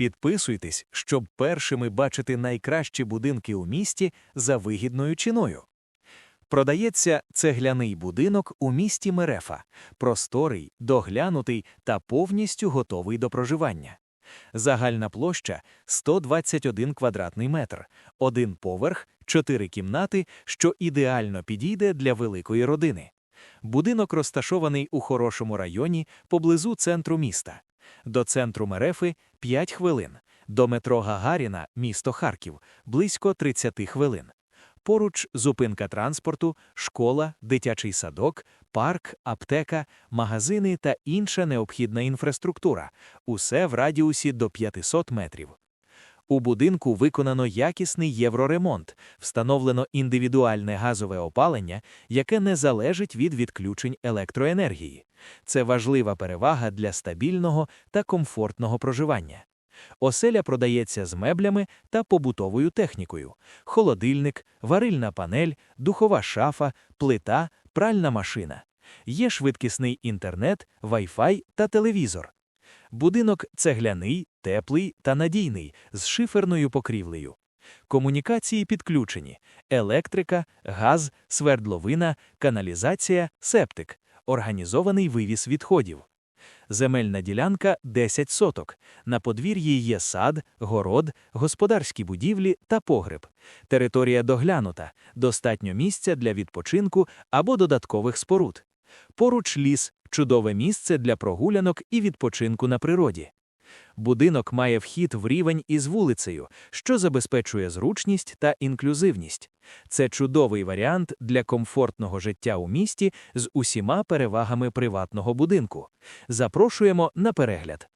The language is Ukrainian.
Підписуйтесь, щоб першими бачити найкращі будинки у місті за вигідною ціною. Продається цегляний будинок у місті Мерефа, просторий, доглянутий та повністю готовий до проживання. Загальна площа 121 квадратний метр, один поверх, чотири кімнати, що ідеально підійде для великої родини. Будинок розташований у хорошому районі поблизу центру міста. До центру Мерефи 5 хвилин, до метро Гагаріна, місто Харків, близько 30 хвилин. Поруч зупинка транспорту, школа, дитячий садок, парк, аптека, магазини та інша необхідна інфраструктура. Усе в радіусі до 500 метрів. У будинку виконано якісний євроремонт, встановлено індивідуальне газове опалення, яке не залежить від відключень електроенергії. Це важлива перевага для стабільного та комфортного проживання. Оселя продається з меблями та побутовою технікою: холодильник, варильна панель, духова шафа, плита, пральна машина. Є швидкісний інтернет, Wi-Fi та телевізор. Будинок цегляний, теплий та надійний, з шиферною покрівлею. Комунікації підключені: електрика, газ, свердловина, каналізація, септик, організований вивіз відходів. Земельна ділянка 10 соток. На подвір'ї є сад, город, господарські будівлі та погреб. Територія доглянута, достатньо місця для відпочинку або додаткових споруд. Поруч ліс чудове місце для прогулянок і відпочинку на природі. Будинок має вхід в рівень із вулицею, що забезпечує зручність та інклюзивність. Це чудовий варіант для комфортного життя у місті з усіма перевагами приватного будинку. Запрошуємо на перегляд.